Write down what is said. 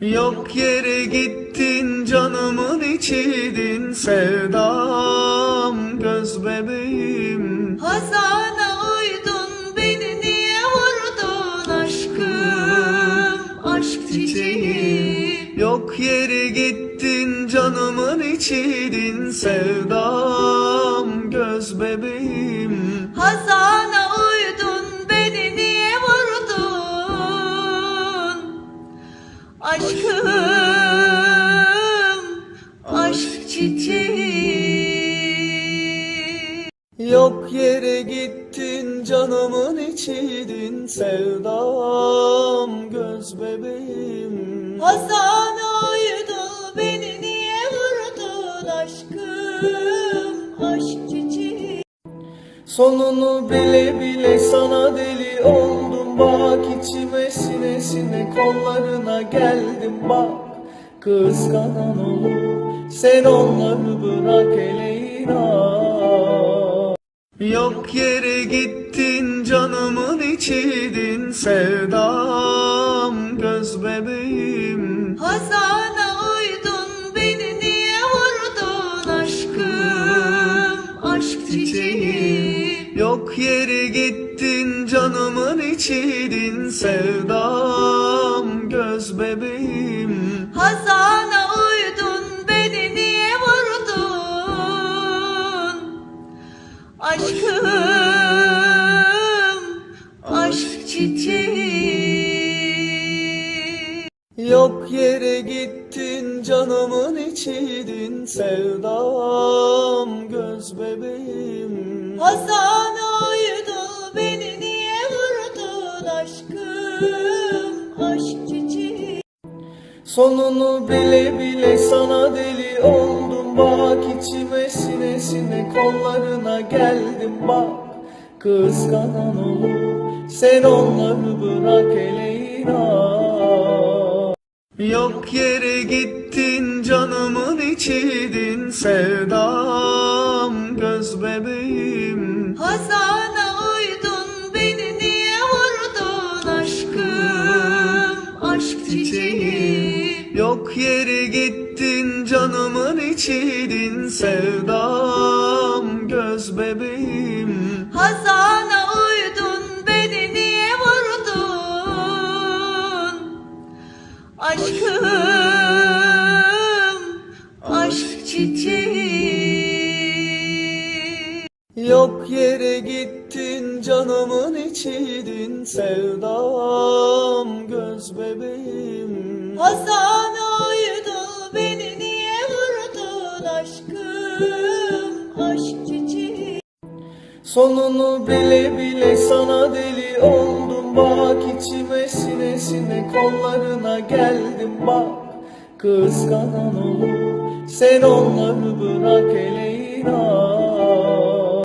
Yok yere gittin canımın içidin sevdam göz bebeğim. Hazana uydun beni niye vurdun aşkım? Aşk çiçeğim. Yok yere gittin canımın içidin sevdam göz bebeğim Yere gittin canımın içidin sevdam göz bebeğim. Hazana uydun beni niye vurdun aşkım? Aşk çiçeğim Sonunu bile bile sana deli oldum. Bak içime sine sine kollarına geldim. Bak Kıskanan olur sen onları bırak hele inan Yok yere gittin canımın içidin sevdam göz bebeğim. Hazana uydun beni niye vurdun aşkım? Aşk çiçeğim. Yok yere gittin canımın içidin sevdam göz bebeğim aşkım aşk çiçeğim Yok yere gittin canımın içidin sevdam göz bebeğim. Hazana uydun beni niye vurdun aşkım? Aşk çiçeğim Sonunu bile bile sana deli oldum bak içime sine sine kollarına geldim bak. Kıskanan olur sen onları bırak inan. Yok yere gittin canımın içidin sevdam göz bebeğim. Hazana uydun beni niye vurdun aşkım? Aşk çiçeğim Yok yere gittin canımın içidin sevdam göz bebeğim. Hazana uydun beni niye vurdun? Aşkım aşk çiçeğim Yok yere gittin canımın içidin sevdam göz bebeğim. Hazana aşkım aşk Sonunu bile bile sana deli oldum. Bak içime sine sine kollarına geldim. Bak Kıskanan olur sen onları bırak hele inan